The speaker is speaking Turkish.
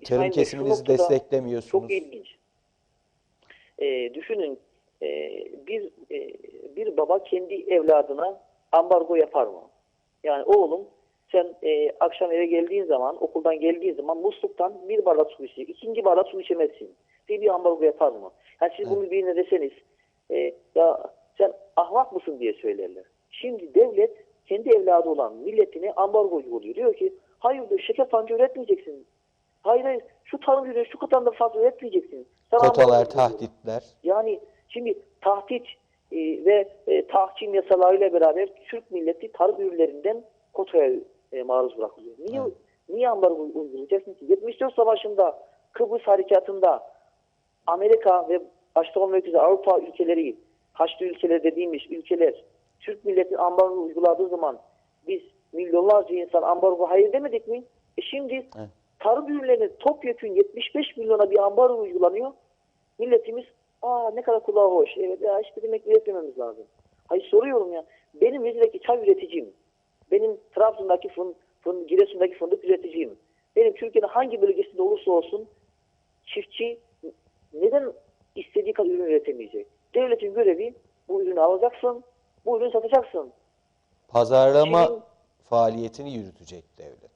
tarım şu kesiminizi desteklemiyorsunuz. Çok ilginç. Ee, düşünün e, bir e, bir baba kendi evladına ambargo yapar mı? Yani oğlum sen e, akşam eve geldiğin zaman okuldan geldiğin zaman musluktan bir bardak su içecek. ikinci bardak su içemezsin diye bir ambargo yapar mı? Yani siz bunu birine deseniz e, ya sen ahmak mısın diye söylerler. Şimdi devlet kendi evladı olan milletine ambargo uyguluyor. Diyor ki hayır diyor şeker pancı üretmeyeceksin. Hayır hayır şu tarım ürünü şu kadar da fazla üretmeyeceksin. Sen ambargo Kotalar, tahditler. Yani şimdi tahdit e, ve e, tahkim yasalarıyla beraber Türk milleti tarım ürünlerinden kotaya e, maruz bırakılıyor. Niye Evet. niye ambargo uygulayacaksın ki? 74 Savaşı'nda Kıbrıs Harekatı'nda Amerika ve başta olmak üzere Avrupa ülkeleri, Haçlı ülkeleri dediğimiz ülkeler Türk milleti ambargo uyguladığı zaman biz milyonlarca insan ambargo hayır demedik mi? E şimdi Evet. Tarım ürünlerine topyekun 75 milyona bir ambargo uygulanıyor. Milletimiz aa ne kadar kulağa hoş. Evet ya işte demek üretmememiz lazım. Hayır soruyorum ya. Benim İzmir'deki çay üreticiyim. Benim Trabzon'daki fın, fın, Giresun'daki fındık üreticiyim. Benim Türkiye'nin hangi bölgesinde olursa olsun çiftçi neden istediği kadar ürün üretemeyecek? Devletin görevi bu ürünü alacaksın, bu ürünü satacaksın. Pazarlama Çin'in- faaliyetini yürütecek devlet.